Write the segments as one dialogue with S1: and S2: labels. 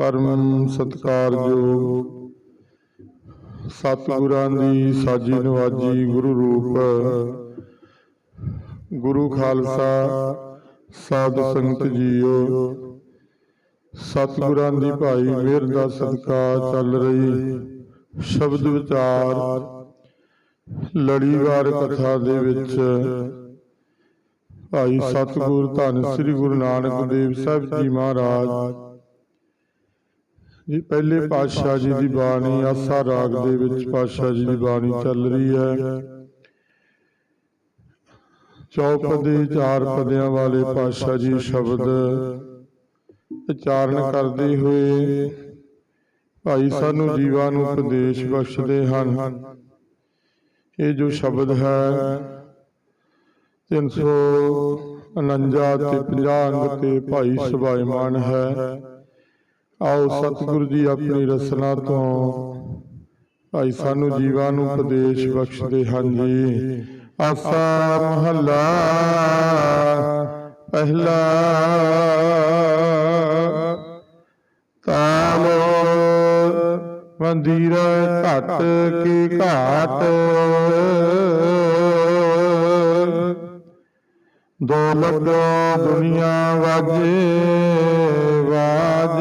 S1: ਪਰਮ ਸਤਕਾਰਯੋਗ ਸਤਿਗੁਰਾਂ ਦੀ ਸਾਜੀ ਨਵਾਜੀ ਗੁਰੂ ਰੂਪ। ਗੁਰੂ ਖਾਲਸਾ ਸਾਧ ਸੰਗਤ ਜੀਓ। ਸਤਿਗੁਰਾਂ ਦੀ ਭਾਈ ਮਿਹਰ ਦਾ ਸਦਕਾ ਚੱਲ ਰਹੀ। ਸ਼ਬਦ ਵਿਚਾਰ ਲੜੀਵਾਰ ਕਥਾ ਦੇ ਵਿੱਚ। ਭਾਈ ਸਤਿਗੁਰ ਧੰਨ ਸ੍ਰੀ ਗੁਰੂ ਨਾਨਕ ਦੇਵ ਸਾਹਿਬ ਜੀ ਮਹਾਰਾਜ। ਜੀ ਪਹਿਲੇ ਪਾਤਸ਼ਾਹ ਜੀ ਦੀ ਬਾਣੀ ਆਸਾ ਰਾਗ ਦੇ ਵਿੱਚ ਪਾਤਸ਼ਾਹ ਜੀ ਦੀ ਬਾਣੀ ਚੱਲ ਰਹੀ ਹੈ। ਚੌਪਦੇ ਚਾਰ ਪਦਿਆਂ ਵਾਲੇ ਪਾਤਸ਼ਾਹ ਜੀ ਸ਼ਬਦ ਉਚਾਰਨ ਕਰਦੇ ਹੋਏ ਭਾਈ ਸਾਨੂੰ ਜੀਵਾਂ ਨੂੰ ਉਪਦੇਸ਼ ਬਖਸ਼ਦੇ ਹਨ। ਇਹ ਜੋ ਸ਼ਬਦ ਹੈ 349 ਤੇ 50 ਅੰਗ ਤੇ ਭਾਈ ਸੁਭਾਈਮਾਨ ਹੈ। ਆਓ ਸਤਿਗੁਰੂ ਜੀ ਆਪਣੀ ਰਸਨਾ ਤੋਂ ਭਾਈ ਸਾਨੂੰ ਜੀਵਾਂ ਨੂੰ ਉਪਦੇਸ਼ ਬਖਸ਼ਦੇ ਹਨ ਜੀ ਆਸਾ ਮਹੱਲਾ ਪਹਿਲਾ ਤਾਲ ਮੰਦਿਰ ਘਟ ਕੀ ਘਾਟ। ਦੌਲਤ ਦੁਨੀਆ ਵਾਜੇ ਵਾਜ।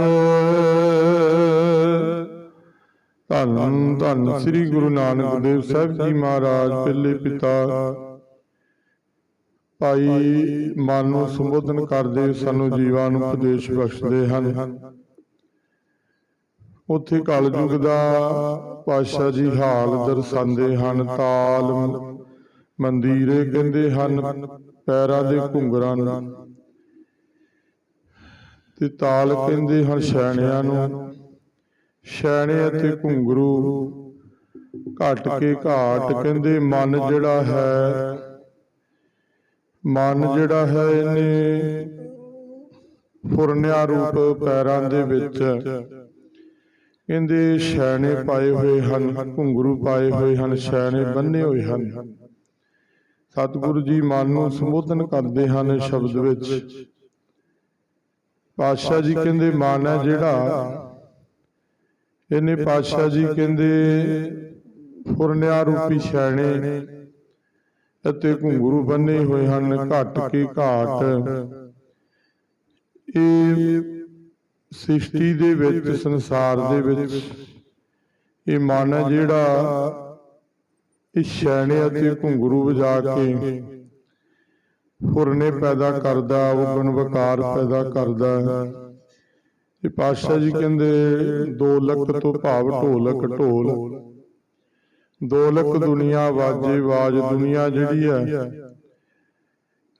S1: ਧੰਨ ਧੰਨ ਸ੍ਰੀ ਗੁਰੂ ਨਾਨਕ ਦੇਵ ਸਾਹਿਬ ਜੀ ਮਹਾਰਾਜ ਪਹਿਲੇ ਪਿਤਾ ਭਾਈ ਮਨ ਨੂੰ ਸੰਬੋਧਨ ਕਰਦੇ ਸਾਨੂੰ ਜੀਵਾਂ ਨੂੰ ਉਪਦੇਸ਼ ਬਖਸ਼ਦੇ ਹਨ। ਉੱਥੇ ਕਲਯੁਗ ਦਾ ਪਾਤਸ਼ਾਹ ਜੀ ਹਾਲ ਦਰਸਾਉਂਦੇ ਹਨ। ਤਾਲ ਮੰਦੀਰੇ ਕਹਿੰਦੇ ਹਨ ਪੈਰਾਂ ਦੇ ਘੁੰਗਰਾਂ ਨੂੰ। ਤੇ ਤਾਲ ਕਹਿੰਦੇ ਹਨ ਸ਼ੈਣਿਆਂ ਨੂੰ। ਸ਼ੈਣੇ ਅਤੇ ਘੁੰਗਰੂ। ਘਟ ਕੇ ਘਾਟ ਕਹਿੰਦੇ ਮਨ ਜਿਹੜਾ ਹੈ। ਮਨ ਜਿਹੜਾ ਹੈ ਇਹਨੇ ਫੁਰਨਿਆ ਰੂਪ ਪੈਰਾਂ ਦੇ ਵਿੱਚ। ਕਹਿੰਦੇ ਸ਼ੈਣੇ ਪਾਏ ਹੋਏ ਹਨ ਘੁੰਗਰੂ ਪਾਏ ਹੋਏ ਹਨ ਸ਼ੈਣੇ ਬੰਨੇ ਹੋਏ ਹਨ। ਸਤਿਗੁਰੂ ਜੀ ਮਨ ਨੂੰ ਸੰਬੋਧਨ ਕਰਦੇ ਹਨ ਸ਼ਬਦ ਵਿੱਚ। ਪਾਤਸ਼ਾਹ ਜੀ ਕਹਿੰਦੇ ਮਨ ਹੈ ਜਿਹੜਾ ਇਹਨੇ ਪਾਤਸ਼ਾਹ ਜੀ ਕਹਿੰਦੇ ਫੁਰਨਿਆ ਰੂਪੀ ਛੈਣੇ ਅਤੇ ਘੁੰਗਰੂ ਬੰਨੇ ਹੋਏ ਹਨ ਘਟ ਕੇ ਘਾਟ ਇਹ ਸ੍ਰਿਸ਼ਟੀ ਦੇ ਵਿੱਚ ਸੰਸਾਰ ਦੇ ਵਿੱਚ ਇਹ ਮਨ ਜਿਹੜਾ ਇਹ ਛੈਣੇ ਅਤੇ ਘੁੰਗਰੂ ਵਜਾ ਕੇ ਫੁਰਨੇ ਪੈਦਾ ਕਰਦਾ ਉਗਣ ਵਕਾਰ ਪੈਦਾ ਕਰਦਾ। ਹੈ ਇਹ ਪਾਤਸ਼ਾਹ ਜੀ ਕਹਿੰਦੇ 2 ਲੱਖ ਤੋਂ ਭਾਵ ਢੋਲਕ ਢੋਲ। 2 ਲੱਖ ਦੁਨੀਆ ਵਾਜੇ ਵਾਜ ਦੁਨੀਆ ਜਿਹੜੀ ਹੈ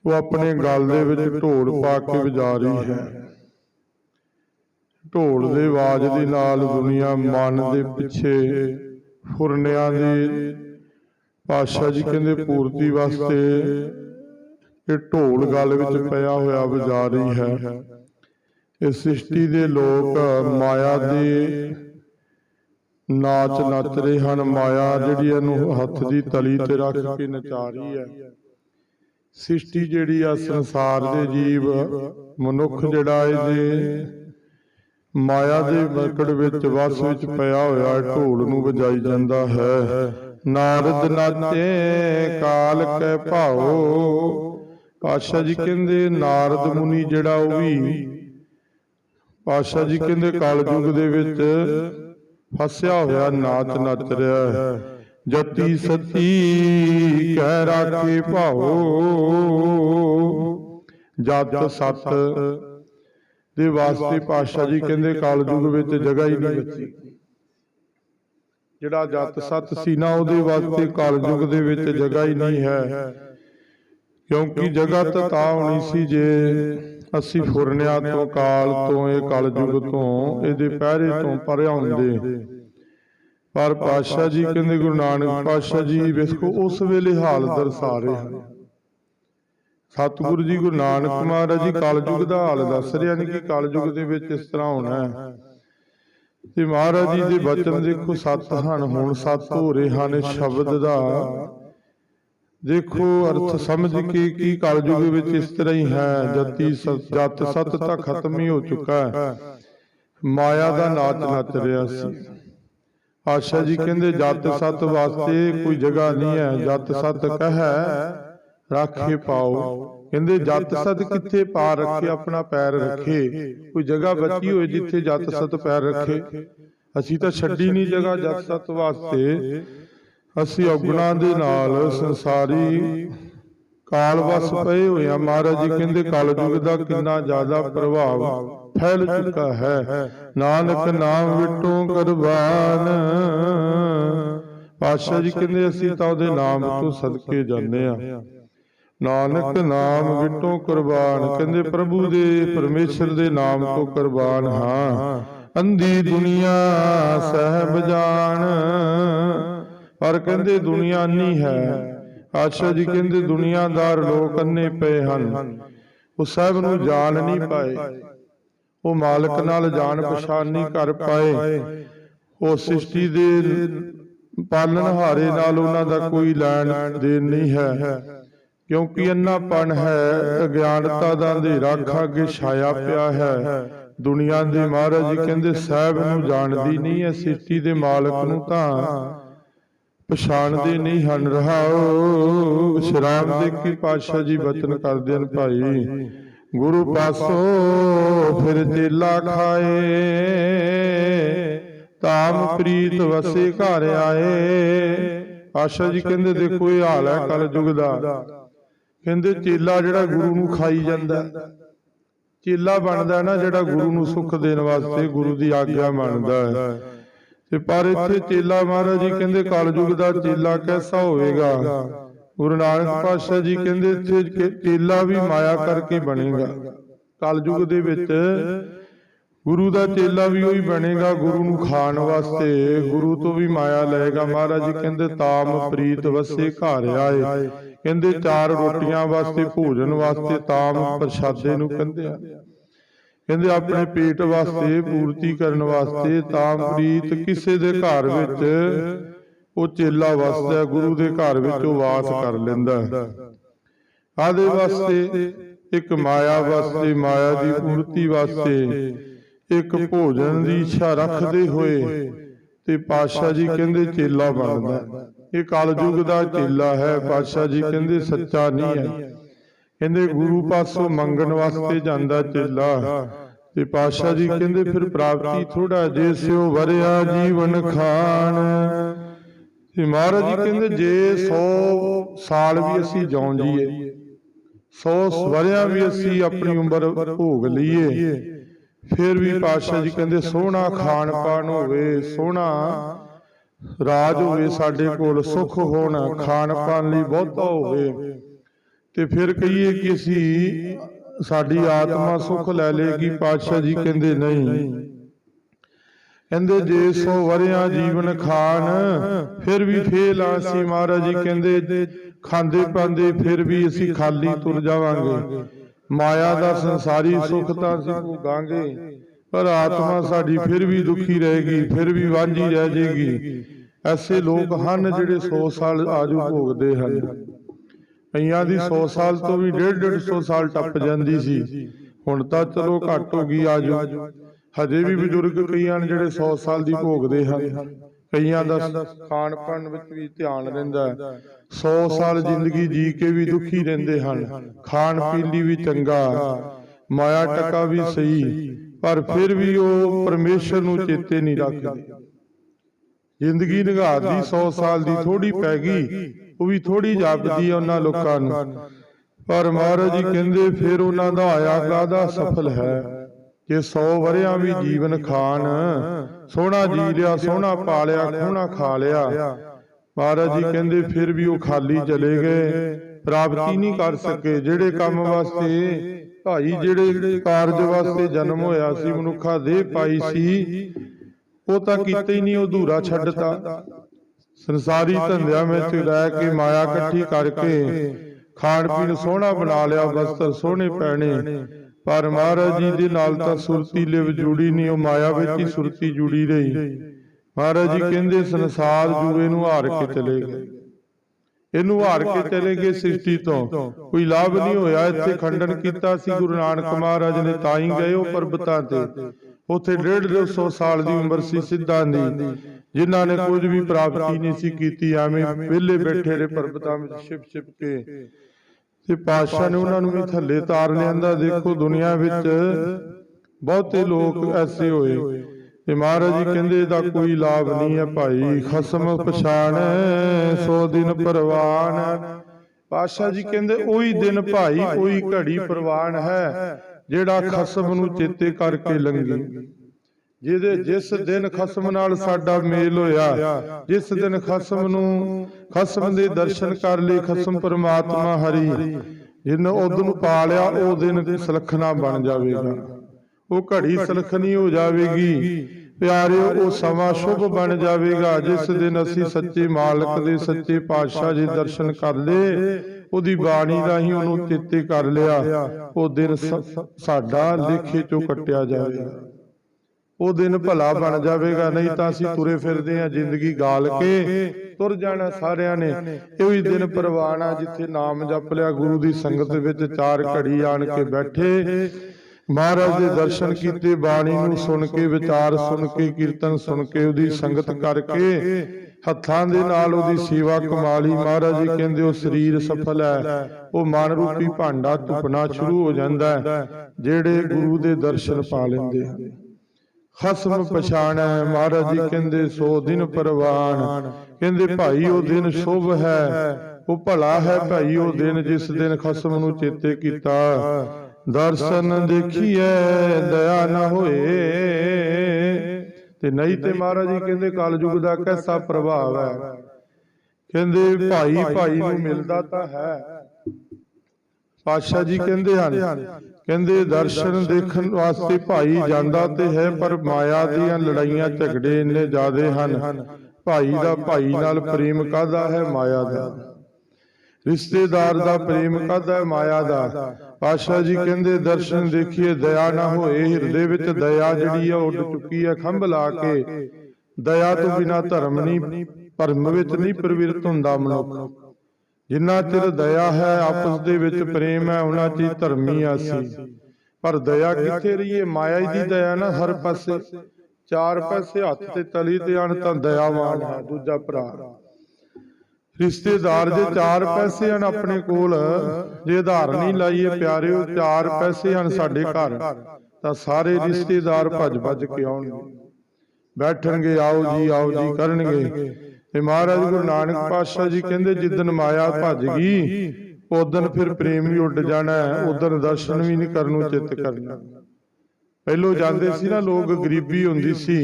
S1: ਉਹ ਆਪਣੇ ਗਲ ਦੇ ਵਿੱਚ ਢੋਲ ਪਾ ਕੇ ਵਜਾ ਰਹੀ ਹੈ। ਢੋਲ ਦੇ ਆਵਾਜ਼ ਦੇ ਨਾਲ ਦੁਨੀਆ ਮਨ ਦੇ ਪਿੱਛੇ ਫੁਰਨਿਆਂ ਦੀ ਪਾਤਸ਼ਾਹ ਜੀ ਕਹਿੰਦੇ ਪੂਰਤੀ ਵਾਸਤੇ ਇਹ ਢੋਲ ਗਲ ਵਿੱਚ ਪਿਆ ਹੋਇਆ ਵਜਾ ਰਹੀ ਹੈ। ਇਹ ਸ੍ਰਿਸ਼ਟੀ ਦੇ ਲੋਕ ਮਾਇਆ ਦੇ ਨਾਚ ਨੱਚ ਰਹੇ ਹਨ। ਮਾਇਆ ਜਿਹੜੀ ਇਹਨੂੰ ਹੱਥ ਦੀ ਤਲੀ ਤੇ ਰੱਖ ਕੇ ਨਚਾ ਰਹੀ ਹੈ। ਸ੍ਰਿਸ਼ਟੀ ਜਿਹੜੀ ਆ ਸੰਸਾਰ ਦੇ ਜੀਵ, ਮਨੁੱਖ ਜਿਹੜਾ ਇਹਦੇ ਮਾਇਆ ਦੇ ਵਰਕੜ ਵਿੱਚ ਵਸ ਵਿੱਚ ਪਿਆ ਹੋਇਆ ਢੋਲ ਨੂੰ ਵਜਾਈ ਜਾਂਦਾ ਹੈ। ਨਾਰਦ ਨਾਚੇ ਕਾਲ ਕੈ ਭਾਉ ਪਾਸ਼ਾ ਜੀ ਕਹਿੰਦੇ, ਨਾਰਦ ਮੁਨੀ ਜਿਹੜਾ ਉਹ ਵੀ ਪਾਸ਼ਾ ਜੀ ਕਹਿੰਦੇ ਕਲਯੁਗ ਦੇ ਵਿੱਚ ਫਸਿਆ ਹੋਇਆ ਨਾਚ ਨੱਚ ਰਿਹਾ ਹੈ। ਜਤੀ ਸਤੀ ਕਹਿ ਰਾਖੇ ਭਾਉ ਜਤ ਸਤ ਦੇ ਵਾਸਤੇ ਪਾਸ਼ਾ ਜੀ ਕਹਿੰਦੇ ਕਲਯੁਗ ਵਿੱਚ ਜਗ੍ਹਾ ਹੀ ਨਹੀਂ ਬਚੀ। ਜਿਹੜਾ ਜਤ ਸਤ ਸੀ ਨਾ ਉਹਦੇ ਵਾਸਤੇ ਕਲਯੁਗ ਦੇ ਵਿੱਚ ਜਗ੍ਹਾ ਹੀ ਨਹੀਂ ਹੈ ਕਿਉਂਕਿ ਜਗ੍ਹਾ ਤਾਂ ਤਾਂ ਹੋਣੀ ਸੀ ਜੇ ਅਸੀਂ ਫੁਰਨਿਆਂ ਤੋਂ ਕਾਲ ਤੋਂ ਇਹ ਕਲਯੁਗ ਤੋਂ ਇਹਦੇ ਪਹਿਰੇ ਤੋਂ ਪਰੇ ਹੁੰਦੇ। ਪਰ ਪਾਤਸ਼ਾਹ ਜੀ ਕਹਿੰਦੇ ਗੁਰੂ ਨਾਨਕ, ਪਾਤਸ਼ਾਹ ਜੀ ਵੇਖੋ, ਉਸ ਵੇਲੇ ਹਾਲ ਦਰਸਾ ਰਹੇ ਹਨ। ਸਤਿਗੁਰੂ ਜੀ, ਗੁਰੂ ਨਾਨਕ ਮਹਾਰਾਜ ਜੀ, ਕਲਯੁਗ ਦਾ ਹਾਲ ਦੱਸ ਰਹੇ ਹਨ ਕਿ ਕਲਯੁਗ ਦੇ ਵਿੱਚ ਇਸ ਤਰ੍ਹਾਂ ਹੋਣਾ ਹੈ। ਤੇ ਮਹਾਰਾਜ ਜੀ ਦੇ ਬਚਨ ਦੇਖੋ, ਸੱਤ ਹਨ, ਹੁਣ ਸਤ ਹੋ ਰਹੇ ਹਨ, ਸ਼ਬਦ ਦਾ ਦੇਖੋ ਅਰਥ ਸਮਝ ਕੇ ਕੀ ਕਲਯੁਗ ਵਿੱਚ ਇਸ ਤਰ੍ਹਾਂ ਹੀ ਹੈ ਜਤੀ ਜਤ ਸਤ ਤਾਂ ਖਤਮ ਹੀ ਹੋ ਚੁੱਕਾ ਹੈ। ਮਾਇਆ ਦਾ ਨਾਚ ਨੱਚ ਰਿਹਾ ਸੀ। ਆਸ਼ਾ ਜੀ ਕਹਿੰਦੇ ਜਤ ਸਤ ਵਾਸਤੇ ਕੋਈ ਜਗ੍ਹਾ ਨਹੀਂ ਹੈ ਜਤ ਸਤ ਕਹੈ ਰਾਖੇ ਪਾਓ। ਕਹਿੰਦੇ ਜਤ ਸਤ ਕਿੱਥੇ ਪਾ ਰੱਖੇ ਆਪਣਾ ਪੈਰ ਰੱਖੇ? ਕੋਈ ਜਗ੍ਹਾ ਬਚੀ ਹੋਏ ਜਿੱਥੇ ਜਤ ਸਤ ਪੈਰ ਰੱਖੇ? ਅਸੀਂ ਤਾਂ ਛੱਡੀ ਨਹੀਂ ਜਗ੍ਹਾ ਜਤ ਸਤ ਵਾਸਤੇ। ਅਸੀਂ ਔਗਣਾ ਦੇ ਨਾਲ ਸੰਸਾਰੀ ਕਾਲ ਵਸ ਪਏ ਹੋਏ ਆ ਮਹਾਰਾਜ ਜੀ ਕਹਿੰਦੇ ਕਲਯੁਗ ਦਾ ਕਿੰਨਾ ਜ਼ਿਆਦਾ ਪ੍ਰਭਾਵ ਫੈਲ ਚੁੱਕਾ ਹੈ। ਨਾਨਕ ਨਾਮ ਵਿਟੋ ਕੁਰਬਾਨ ਪਾਤਸ਼ਾਹ ਜੀ ਕਹਿੰਦੇ, ਅਸੀਂ ਤਾਂ ਉਹਦੇ ਨਾਮ ਤੋਂ ਸਦਕੇ ਜਾਂਦੇ ਆ ਨਾਨਕ ਨਾਮ ਵਿਟੋ ਕੁਰਬਾਨ ਕਹਿੰਦੇ, ਪ੍ਰਭੂ ਦੇ ਪਰਮੇਸ਼ਰ ਦੇ ਨਾਮ ਤੋਂ ਕੁਰਬਾਨ ਹਾਂ। ਅੰਧੀ ਦੁਨੀਆ ਸਹਿਬ ਜਾਣ ਪਰ ਕਹਿੰਦੇ ਦੁਨੀਆ ਨਹੀਂ ਹੈ। ਆਸ਼ਾ ਜੀ ਕਹਿੰਦੇ ਦੁਨੀਆਦਾਰ ਲੋਕ ਅੰਨੇ ਪਏ ਹਨ। ਉਹ ਸਭ ਨੂੰ ਜਾਣ ਨਹੀਂ ਪਾਏ। ਉਹ ਮਾਲਕ ਨਾਲ ਜਾਣ ਪਛਾਣ ਨਹੀਂ ਕਰ ਪਾਏ। ਉਹ ਸ੍ਰਿਸ਼ਟੀ ਦੇ ਪਾਲਣਹਾਰੇ ਨਾਲ ਉਹਨਾਂ ਦਾ ਕੋਈ ਲੈਣ ਦੇਣ ਨਹੀਂ ਹੈ। ਕਿਉਂਕਿ ਅੰਨਾਪਣ ਹੈ ਅਗਿਆਨਤਾ ਦਾ ਅੰਧੇਰਾ ਅੱਖਾਂ ਅੱਗੇ ਛਾਇਆ ਪਿਆ ਹੈ। ਦੁਨੀਆ ਦੇ ਮਹਾਰਾਜ ਜੀ ਕਹਿੰਦੇ ਸਾਹਿਬ ਨੂੰ ਜਾਣਦੀ ਨਹੀਂ ਹੈ ਸ੍ਰਿਸ਼ਟੀ ਦੇ ਮਾਲਕ ਨੂੰ ਤਾਂ। ਪਛਾਣਦੇ ਨਹੀਂ ਹਨ ਰਹਾਓ। ਸ਼ਰਾਬ ਦੇ ਕੀ ਪਾਤਸ਼ਾਹ ਜੀ ਬਚਨ ਕਰਦੇ ਹਨ ਭਾਈ? ਗੁਰੂ ਪਾਸੋਂ ਫਿਰ ਚੇਲਾ ਖਾਏ। ਤਾਮ ਪ੍ਰੀਤ ਵਸੇ ਘਰ ਆਏ। ਪਾਤਸ਼ਾਹ ਜੀ ਕਹਿੰਦੇ ਦੇਖੋ ਇਹ ਹਾਲ ਹੈ ਕਲਯੁਗ ਦਾ। ਕਹਿੰਦੇ ਚੇਲਾ ਜਿਹੜਾ ਗੁਰੂ ਨੂੰ ਖਾਈ ਜਾਂਦਾ। ਚੇਲਾ ਬਣਦਾ ਨਾ ਜਿਹੜਾ ਗੁਰੂ ਨੂੰ ਸੁੱਖ ਦੇਣ ਵਾਸਤੇ ਗੁਰੂ ਦੀ ਆਗਿਆ ਮੰਨਦਾ ਹੈ। ਤੇ ਪਰ ਇੱਥੇ ਚੇਲਾ ਮਹਾਰਾਜ ਜੀ ਕਹਿੰਦੇ ਕਲਯੁਗ ਦਾ ਚੇਲਾ ਕੈਸਾ ਹੋਵੇਗਾ? ਗੁਰੂ ਨਾਨਕ ਪਾਤਸ਼ਾਹ ਜੀ ਕਹਿੰਦੇ ਇੱਥੇ ਚੇਲਾ ਵੀ ਮਾਇਆ ਕਰਕੇ ਬਣੇਗਾ। ਕਲਯੁਗ ਦੇ ਵਿੱਚ ਗੁਰੂ ਦਾ ਚੇਲਾ ਵੀ ਉਹੀ ਬਣੇਗਾ ਗੁਰੂ ਨੂੰ ਖਾਣ ਵਾਸਤੇ ਗੁਰੂ ਤੋਂ ਵੀ ਮਾਇਆ ਲਏਗਾ। ਮਹਾਰਾਜ ਜੀ ਕਹਿੰਦੇ ਤਾਮ ਪ੍ਰੀਤ ਵਸੇ ਘਰ ਆਏ। ਕਹਿੰਦੇ ਚਾਰ ਰੋਟੀਆਂ ਵਾਸਤੇ ਭੋਜਨ ਵਾਸਤੇ ਤਾਮ ਪ੍ਰਸ਼ਾਦੇ ਨੂੰ ਕਹਿੰਦੇ ਆ। ਕਹਿੰਦੇ ਆਪਣੇ ਪੇਟ ਵਾਸਤੇ ਪੂਰਤੀ ਕਰਨ ਵਾਸਤੇ ਤਾਮ ਪ੍ਰੀਤ ਕਿਸੇ ਦੇ ਘਰ ਵਿੱਚ ਉਹ ਚੇਲਾ ਵਸਦਾ ਗੁਰੂ ਦੇ ਘਰ ਵਿੱਚ ਉਹ ਵਾਸ ਕਰ ਲੈਂਦਾ ਆਦੇ ਵਾਸਤੇ ਇੱਕ ਮਾਇਆ ਵਾਸਤੇ ਮਾਇਆ ਦੀ ਪੂਰਤੀ ਵਾਸਤੇ ਇੱਕ ਭੋਜਨ ਦੀ ਇੱਛਾ ਰੱਖਦੇ ਹੋਏ। ਤੇ ਪਾਤਸ਼ਾਹ ਜੀ ਕਹਿੰਦੇ ਚੇਲਾ ਬਣਦਾ ਇਹ ਕਲਯੁਗ ਦਾ ਚੇਲਾ ਹੈ ਪਾਤਸ਼ਾਹ ਜੀ ਕਹਿੰਦੇ ਸੱਚਾ ਨਹੀਂ ਹੈ। ਕਹਿੰਦੇ ਗੁਰੂ ਪਾਸੋਂ ਮੰਗਣ ਵਾਸਤੇ ਜਾਂਦਾ ਚੇਲਾ। ਤੇ ਪਾਤਸ਼ਾਹ ਜੀ ਕਹਿੰਦੇ ਫਿਰ ਪ੍ਰਾਪਤੀ ਥੋੜਾ ਜੇ ਸਿਓ ਵਰਿਆ ਜੀਵਨ ਖਾਨ ਤੇ ਮਹਾਰਾਜ ਜੀ ਕਹਿੰਦੇ ਜੇ 100 ਸਾਲ ਵੀ ਅਸੀਂ ਜਿਉਂ ਜੀਏ 100 ਸਵਰਿਆਂ ਵੀ ਅਸੀਂ ਆਪਣੀ ਉਮਰ ਭੋਗ ਲਈਏ। ਫਿਰ ਵੀ ਪਾਤਸ਼ਾਹ ਜੀ ਕਹਿੰਦੇ ਸੋਹਣਾ ਖਾਣ ਪਾਣ ਹੋਵੇ ਸੋਹਣਾ ਰਾਜ ਹੋਵੇ ਸਾਡੇ ਕੋਲ ਸੁੱਖ ਹੋਣ ਖਾਣ ਪਾਣ ਲਈ ਬਹੁਤਾ ਹੋਵੇ। ਤੇ ਫਿਰ ਕਹੀਏ ਕਿ ਅਸੀਂ ਸਾਡੀ ਆਤਮਾ ਸੁੱਖ ਲੈ ਲੇਗੀ ਪਾਤਸ਼ਾਹ ਜੀ ਕਹਿੰਦੇ ਨਹੀਂ। ਕਹਿੰਦੇ ਜੇ ਸੋ ਵਰਿਆਂ ਜੀਵਨ ਖਾਨ ਫਿਰ ਵੀ ਫੇਲ ਆ ਸੀ ਮਹਾਰਾਜ ਜੀ ਕਹਿੰਦੇ ਖਾਂਦੇ ਪਾਂਦੇ ਫਿਰ ਵੀ ਅਸੀਂ ਖਾਲੀ ਤੁਰ ਜਾਵਾਂਗੇ। ਮਾਇਆ ਦਾ ਸੰਸਾਰੀ ਸੁੱਖ ਤਾਂ ਅਸੀਂ ਭੋਗਾਂਗੇ। ਪਰ ਆਤਮਾ ਸਾਡੀ ਫਿਰ ਵੀ ਦੁਖੀ ਰਹੇਗੀ ਫਿਰ ਵੀ ਵਾਂਝੀ ਰਹਿ ਜਾਏਗੀ ਐਸੇ ਲੋਕ ਹਨ ਜਿਹੜੇ 100 ਸਾਲ ਆਜੂ ਭੋਗਦੇ ਹਨ। ਕਈਆਂ ਦੀ 100 ਸਾਲ ਤੋਂ ਵੀ 1.5 150 ਸਾਲ ਟੱਪ ਜਾਂਦੀ ਸੀ। ਹੁਣ ਤਾਂ ਚਲੋ ਘੱਟ ਹੋ ਗਈ ਆਜੂ ਹਜੇ ਵੀ ਬਜ਼ੁਰਗ ਕਈਆਂ ਨੇ ਜਿਹੜੇ 100 ਸਾਲ ਦੀ ਭੋਗਦੇ ਹਨ। ਕਈਆਂ ਦਾ ਖਾਣ ਪਾਣ ਵਿੱਚ ਵੀ ਧਿਆਨ ਰਹਿੰਦਾ। ਹੈ 100 ਸਾਲ ਜ਼ਿੰਦਗੀ ਜੀ ਕੇ ਵੀ ਦੁਖੀ ਰਹਿੰਦੇ ਹਨ। ਖਾਣ ਪੀਣ ਲਈ ਵੀ ਚੰਗਾ। ਮਾਇਆ ਟਕਾ ਵੀ ਸਹੀ। ਪਰ ਫਿਰ ਵੀ ਉਹ ਪਰਮੇਸ਼ਰ ਨੂੰ ਚੇਤੇ ਨਹੀਂ ਰੱਖਦੇ। ਜ਼ਿੰਦਗੀ ਨਿਗਾਹਦੀ 100 ਸਾਲ ਦੀ ਥੋੜੀ ਪੈ ਗਈ। ਉਹ ਵੀ ਥੋੜੀ ਜਾਪਦੀ ਉਹਨਾਂ ਲੋਕਾਂ ਨੂੰ। ਪਰ ਮਹਾਰਾਜ ਜੀ ਕਹਿੰਦੇ ਫਿਰ ਉਹਨਾਂ ਦਾ ਆਇਆ ਕਾਦਾ ਸਫਲ ਹੈ ਕਿ 100 ਵਰਿਆਂ ਵੀ ਜੀਵਨ ਖਾਨ ਸੋਹਣਾ ਜੀ ਲਿਆ ਸੋਹਣਾ ਪਾਲਿਆ ਖੋਹਣਾ ਖਾ ਲਿਆ। ਮਹਾਰਾਜ ਜੀ ਕਹਿੰਦੇ ਫਿਰ ਵੀ ਉਹ ਖਾਲੀ ਚਲੇ ਗਏ ਪ੍ਰਾਪਤੀ ਨਹੀਂ ਕਰ ਸਕੇ। ਜਿਹੜੇ ਕੰਮ ਵਾਸਤੇ ਭਾਈ ਜਿਹੜੇ ਕਾਰਜ ਵਾਸਤੇ ਜਨਮ ਹੋਇਆ ਸੀ ਮਨੁੱਖਾ ਦੇਹ ਪਾਈ ਸੀ ਉਹ ਤਾਂ ਕੀਤਾ ਹੀ ਨਹੀਂ ਉਹ ਅਧੂਰਾ ਛੱਡਤਾ। ਸੰਸਾਰੀ ਧੰਦਿਆਂ ਵਿੱਚ ਰਹਿ ਕੇ ਮਾਇਆ ਇਕੱਠੀ ਕਰਕੇ ਖਾਣ ਪੀਣ ਸੋਹਣਾ ਬਣਾ ਲਿਆ ਵਸਤਰ ਸੋਹਣੇ ਪਹਿਣੇ ਪਰ ਮਹਾਰਾਜ ਜੀ ਦੇ ਨਾਲ ਤਾਂ ਸੁਰਤੀ ਲਿਵ ਜੁੜੀ ਨਹੀਂ ਉਹ ਮਾਇਆ ਵਿੱਚ ਹੀ ਸੁਰਤੀ ਜੁੜੀ ਰਹੀ। ਮਹਾਰਾਜ ਜੀ ਕਹਿੰਦੇ ਸੰਸਾਰ ਜੂਏ ਨੂੰ ਹਾਰ ਕੇ ਚਲੇ ਗਏ। ਇਹਨੂੰ ਹਾਰ ਕੇ ਚਲੇ ਗਏ ਸ੍ਰਿਸ਼ਟੀ ਤੋਂ। ਕੋਈ ਲਾਭ ਨਹੀਂ ਹੋਇਆ ਇੱਥੇ ਖੰਡਨ ਕੀਤਾ ਸੀ ਗੁਰੂ ਨਾਨਕ ਮਹਾਰਾਜ ਨੇ ਤਾਂ ਹੀ ਗਏ ਉਹ ਪਰਬਤਾਂ ਤੇ। ਉੱਥੇ 150 ਸਾਲ ਦੀ ਉਮਰ ਸੀ ਸਿੱਧਾਂ ਦੀ ਜਿਨ੍ਹਾਂ ਨੇ ਕੁਝ ਵੀ ਪ੍ਰਾਪਤੀ ਨਹੀਂ ਸੀ ਕੀਤੀ, ਐਵੇਂ ਵਿਹਲੇ ਬੈਠੇ ਰਹੇ ਪਰਬਤਾਂ ਵਿੱਚ ਛਿਪ ਛਿਪ ਕੇ। ਤੇ ਪਾਤਸ਼ਾਹ ਨੇ ਉਹਨਾਂ ਨੂੰ ਵੀ ਥੱਲੇ ਤਾਰ ਲਿਆਂਦਾ, ਦੇਖੋ ਦੁਨੀਆ ਵਿੱਚ ਬਹੁਤੇ ਲੋਕ ਐਸੇ ਹੋਏ। ਤੇ ਮਹਾਰਾਜ ਜੀ ਕਹਿੰਦੇ, ਇਹਦਾ ਕੋਈ ਲਾਭ ਨਹੀਂ ਹੈ ਭਾਈ, ਖਸਮ ਪਛਾਣ, ਸੋ ਦਿਨ ਪਰਵਾਨ। ਪਾਤਸ਼ਾਹ ਜੀ ਕਹਿੰਦੇ, ਉਹੀ ਦਿਨ ਭਾਈ ਕੋਈ ਘੜੀ ਪ੍ਰਵਾਨ ਹੈ। ਜਿਹੜਾ ਖਸਮ ਨੂੰ ਚੇਤੇ ਕਰਕੇ ਲੰਘੇ, ਜਿਹਦੇ ਜਿਸ ਦਿਨ ਖਸਮ ਨਾਲ ਸਾਡਾ ਮੇਲ ਹੋਇਆ, ਜਿਸ ਦਿਨ ਖਸਮ ਨੂੰ ਖਸਮ ਦੇ ਦਰਸ਼ਨ ਕਰ ਲਏ ਖਸਮ ਪਰਮਾਤਮਾ ਹਰੀ, ਜਿਨ ਉਦ ਨੂੰ ਪਾ ਲਿਆ ਉਹ ਦਿਨ ਸਲਖਣਾ ਬਣ ਜਾਵੇਗਾ। ਉਹ ਘੜੀ ਸਲਖਣੀ ਹੋ ਜਾਵੇਗੀ, ਪਿਆਰਿਓ, ਉਹ ਸਮਾਂ ਸ਼ੁਭ ਬਣ ਜਾਵੇਗਾ, ਜਿਸ ਦਿਨ ਅਸੀਂ ਸੱਚੇ ਮਾਲਕ ਦੇ ਸੱਚੇ ਪਾਤਸ਼ਾਹ ਜੀ ਦਰਸ਼ਨ ਕਰ ਲੇ ਉਹਦੀ ਬਾਣੀ ਰਾਹੀਂ ਉਹਨੂੰ ਚੇਤੇ ਕਰ ਲਿਆ ਉਹ ਦਿਨ ਸਾਡਾ ਲੇਖੇ ਚੋਂ ਕੱਟਿਆ ਜਾਵੇਗਾ। ਉਹ ਦਿਨ ਭਲਾ ਬਣ ਜਾਵੇਗਾ ਨਹੀਂ ਤਾਂ ਅਸੀਂ ਤੁਰੇ ਫਿਰਦੇ ਆ ਜ਼ਿੰਦਗੀ ਗਾਲ ਕੇ। ਤੁਰ ਜਾਣਾ ਸਾਰਿਆਂ ਨੇ। ਇਹ ਵੀ ਦਿਨ ਪ੍ਰਵਾਨਾ ਜਿੱਥੇ ਨਾਮ ਜਪ ਲਿਆ ਗੁਰੂ ਦੀ ਸੰਗਤ ਵਿੱਚ ਚਾਰ ਘੜੀ ਆਣ ਕੇ ਬੈਠੇ। ਮਹਾਰਾਜ ਦੇ ਦਰਸ਼ਨ ਕੀਤੇ ਬਾਣੀ ਨੂੰ ਸੁਣ ਕੇ ਵਿਚਾਰ ਸੁਣ ਕੇ ਕੀਰਤਨ ਸੁਣ ਕੇ ਉਹਦੀ ਸੰਗਤ ਕਰਕੇ। ਹੱਥਾਂ ਦੇ ਨਾਲ ਉਹਦੀ ਸੇਵਾ ਕਮਾਲੀ ਮਹਾਰਾਜ ਜੀ ਕਹਿੰਦੇ ਉਹ ਸਰੀਰ ਸਫਲ ਹੈ। ਉਹ ਮਨ ਰੂਪੀ ਭਾਂਡਾ ਧੁਪਣਾ ਸ਼ੁਰੂ ਹੋ ਜਾਂਦਾ ਹੈ ਜਿਹੜੇ ਗੁਰੂ ਦੇ ਦਰਸ਼ਨ ਪਾ ਲੈਂਦੇ ਹਨ। ਖਸਮ ਪਛਾਣੈ ਮਹਾਰਾਜ ਜੀ ਕਹਿੰਦੇ ਸੋ ਦਿਨ ਪਰਵਾਨ। ਕਹਿੰਦੇ ਭਾਈ ਉਹ ਦਿਨ ਸ਼ੁਭ ਹੈ। ਉਹ ਭਲਾ ਹੈ ਭਾਈ ਉਹ ਦਿਨ ਜਿਸ ਦਿਨ ਖਸਮ ਨੂੰ ਚੇਤੇ ਕੀਤਾ। ਦਰਸ਼ਨ ਦੇਖੀਐ ਦਇਆ ਨਾ ਹੋਏ। ਤੇ ਨਹੀਂ ਤੇ ਮਹਾਰਾਜ ਜੀ ਕਹਿੰਦੇ ਕਲਯੁਗ ਦਾ ਕੈਸਾ ਪ੍ਰਭਾਵ ਹੈ? ਕਹਿੰਦੇ ਭਾਈ ਭਾਈ ਨੂੰ ਮਿਲਦਾ ਤਾਂ ਹੈ। ਪਾਤਸ਼ਾਹ ਜੀ ਕਹਿੰਦੇ ਹਨ ਕਹਿੰਦੇ ਦਰਸ਼ਨ ਦੇਖਣ ਵਾਸਤੇ ਭਾਈ ਜਾਂਦਾ ਤੇ ਹੈ ਪਰ ਮਾਇਆ ਦੀਆਂ ਲੜਾਈਆਂ ਝਗੜੇ ਇੰਨੇ ਜ਼ਿਆਦੇ ਹਨ। ਭਾਈ ਦਾ ਭਾਈ ਨਾਲ ਪ੍ਰੇਮ ਕਾਦਾ ਹੈ? ਮਾਇਆ ਦਾ। ਰਿਸ਼ਤੇਦਾਰ ਦਾ ਪ੍ਰੇਮ ਕਾਦਾ ਹੈ? ਮਾਇਆ ਦਾ। ਪਾਤਸ਼ਾਹ ਜੀ ਕਹਿੰਦੇ ਦਰਸ਼ਨ ਦੇਖੀਏ ਦਇਆ ਨਾ ਹੋਏ ਹਿਰਦੇ ਵਿੱਚ ਦਇਆ ਜਿਹੜੀ ਆ ਉੱਡ ਚੁੱਕੀ ਹੈ ਖੰਭ ਲਾ ਕੇ। ਦਇਆ ਤੋਂ ਬਿਨਾ ਧਰਮ ਨਹੀਂ ਭਰਮ ਵਿੱਚ ਨਹੀਂ ਪ੍ਰਵਿਰਤ ਹੁੰਦਾ ਮਨੁੱਖ। ਜਿੰਨਾ ਚਿਰ ਦਇਆ ਹੈ ਆਪਸ ਦੇ ਵਿੱਚ ਪ੍ਰੇਮ ਹੈ ਉਹਨਾਂ ਚਿਰ ਧਰਮੀ ਆਸੀ ਪਰ ਦਇਆ ਕਿੱਥੇ ਮਾਇਆ ਹੀ ਦੀ ਦਇਆ ਨਾ ਹਰ ਪਾਸੇ ਚਾਰ ਪੈਸੇ ਹੱਥ ਤੇ ਤਲੀ ਤੇ ਆਣ ਤਾਂ ਦਇਆਵਾਨ ਹੈ ਦੂਜਾ ਭਰਾ। ਰਿਸ਼ਤੇਦਾਰ ਜੇ ਚਾਰ ਪੈਸੇ ਹਨ ਆਪਣੇ ਕੋਲ ਜੇ ਆਧਾਰ ਨਹੀਂ ਲਾਈਏ ਪਿਆਰਿਓ ਚਾਰ ਪੈਸੇ ਹਨ ਸਾਡੇ ਘਰ। ਤਾਂ ਸਾਰੇ ਰਿਸ਼ਤੇਦਾਰ ਭੱਜ ਭੱਜ ਕੇ ਆਉਣਗੇ। ਬੈਠਣਗੇ ਆਓ ਜੀ ਆਓ ਜੀ ਕਰਨਗੇ। ਤੇ ਮਹਾਰਾਜ ਗੁਰੂ ਨਾਨਕ ਪਾਤਸ਼ਾਹ ਜੀ ਕਹਿੰਦੇ ਜਿੱਦਨ ਮਾਇਆ ਭੱਜ ਗਈ ਉਦਨ ਫਿਰ ਪ੍ਰੇਮ ਵੀ ਉੱਡ ਜਾਣਾ ਉਦਨ ਦਰਸ਼ਨ ਵੀ ਨਹੀਂ ਕਰਨ ਨੂੰ ਚਿੱਤ ਕਰਨਾ ਪਹਿਲੋਂ ਜਾਂਦੇ ਸੀ ਨਾ ਲੋਕ ਗਰੀਬੀ ਹੁੰਦੀ ਸੀ।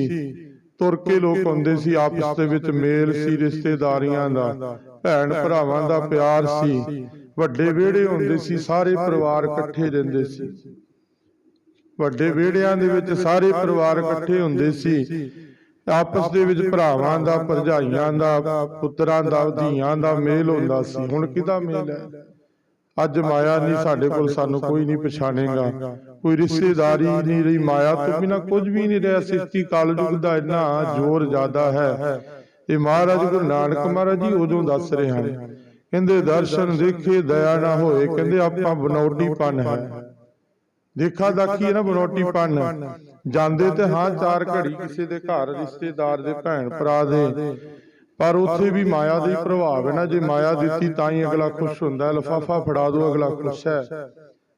S1: ਤੁਰ ਕੇ ਲੋਕ ਆਉਂਦੇ ਸੀ ਆਪਸ ਦੇ ਵਿੱਚ ਮੇਲ ਸੀ ਰਿਸ਼ਤੇਦਾਰੀਆਂ ਦਾ। ਭੈਣ ਭਰਾਵਾਂ ਦਾ ਪਿਆਰ ਸੀ। ਵੱਡੇ ਵਿਹੜੇ ਹੁੰਦੇ ਸੀ ਸਾਰੇ ਪਰਿਵਾਰ ਇਕੱਠੇ ਰਹਿੰਦੇ ਸੀ। ਵੱਡੇ ਵਿਹੜਿਆਂ ਦੇ ਵਿੱਚ ਸਾਰੇ ਪਰਿਵਾਰ ਇਕੱਠੇ ਹੁੰਦੇ ਸੀ। ਆਪਸ ਦੇ ਵਿੱਚ ਭਰਾਵਾਂ ਦਾ ਭਰਜਾਈਆਂ ਦਾ ਪੁੱਤਰਾਂ ਦਾ ਧੀਆਂ ਦਾ ਮੇਲ ਹੁੰਦਾ ਸੀ। ਹੁਣ ਕਿਹਦਾ ਮੇਲ ਹੈ? ਅੱਜ ਮਾਇਆ ਨਹੀਂ ਸਾਡੇ ਕੋਲ ਸਾਨੂੰ ਕੋਈ ਨਹੀਂ ਪਛਾਣੇਗਾ। ਕੋਈ ਰਿਸ਼ਤੇਦਾਰੀ ਨਹੀਂ ਰਹੀ। ਮਾਇਆ ਤੋਂ ਬਿਨਾ ਕੁਝ ਵੀ ਨਹੀਂ ਰਿਹਾ। ਸ੍ਰਿਸ਼ਟੀ ਕਲਯੁਗ ਦਾ ਇੰਨਾ ਜ਼ੋਰ ਜ਼ਿਆਦਾ ਹੈ। ਇਹ ਮਹਾਰਾਜ ਗੁਰੂ ਨਾਨਕ ਮਹਾਰਾਜ ਜੀ ਉਦੋਂ ਦੱਸ ਰਹੇ ਹਨ। ਕਹਿੰਦੇ ਦਰਸ਼ਨ ਦੇਖੇ ਦਇਆ ਨਾ ਹੋਏ। ਕਹਿੰਦੇ ਆਪਾਂ ਬਨੌਟੀ ਪਨ ਹੈ। ਦੇਖਾ ਦਾਖੀ ਹੈ ਨਾ ਬਨੌਟੀ ਪਨ। ਜਾਂਦੇ ਤੇ ਹਾਂ ਚਾਰ ਘੜੀ ਕਿਸੇ ਦੇ ਘਰ ਰਿਸ਼ਤੇਦਾਰ ਦੇ ਭੈਣ ਭਰਾ ਦੇ। ਪਰ ਉੱਥੇ ਵੀ ਮਾਇਆ ਦਾ ਪ੍ਰਭਾਵ ਹੈ ਨਾ। ਜੇ ਮਾਇਆ ਦਿੱਤੀ ਤਾਂ ਹੀ ਅਗਲਾ ਖੁਸ਼ ਹੁੰਦਾ ਲਫਾਫਾ ਫੜਾ ਦੋ ਅਗਲਾ ਖੁਸ਼ ਹੈ।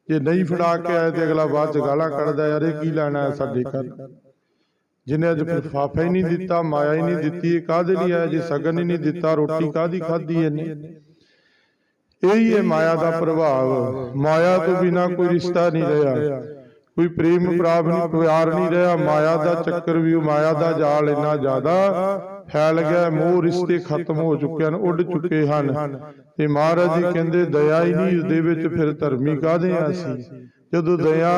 S1: ਜੇ ਨਹੀਂ ਫੜਾ ਕੇ ਆਏ ਤੇ ਅਗਲਾ ਬਾਅਦ ਚ ਗਾਲਾਂ ਕੱਢਦਾ ਯਾਰ ਇਹ ਕੀ ਲੈਣਾ ਹੈ ਸਾਡੇ ਘਰ? ਜਿਹਨੇ ਅੱਜ ਲਫਾਫਾ ਹੀ ਨਹੀਂ ਦਿੱਤਾ ਮਾਇਆ ਹੀ ਨਹੀਂ ਦਿੱਤੀ ਇਹ ਕਾਹਦੇ ਲਈ ਆਇਆ ਜੇ ਸਗਨ ਹੀ ਨਹੀਂ ਦਿੱਤਾ ਰੋਟੀ ਕਾਹਦੀ ਖਾਧੀ ਇਹਨੇ? ਇਹੀ ਹੈ ਮਾਇਆ ਦਾ ਪ੍ਰਭਾਵ। ਮਾਇਆ ਤੋਂ ਬਿਨਾ ਕੋਈ ਰਿਸ਼ਤਾ ਨਹੀਂ ਰਿਹਾ। ਕੋਈ ਪ੍ਰੇਮ ਪ੍ਰਾਪ ਨਹੀਂ ਪਿਆਰ ਨਹੀਂ ਰਿਹਾ। ਮਾਇਆ ਦਾ ਚੱਕਰ ਵੀ ਮਾਇਆ ਦਾ ਜਾਲ ਇੰਨਾ ਜ਼ਿਆਦਾ ਫੈਲ ਗਿਆ ਮੋਹ ਰਿਸ਼ਤੇ ਖਤਮ ਹੋ ਚੁੱਕੇ ਹਨ ਉੱਡ ਚੁੱਕੇ ਹਨ। ਤੇ ਮਹਾਰਾਜ ਜੀ ਕਹਿੰਦੇ ਦਇਆ ਹੀ ਨਹੀਂ ਉਸਦੇ ਵਿੱਚ ਫਿਰ ਧਰਮੀ ਕਾਹਦੇ ਆ ਅਸੀਂ? ਜਦੋਂ ਦਇਆ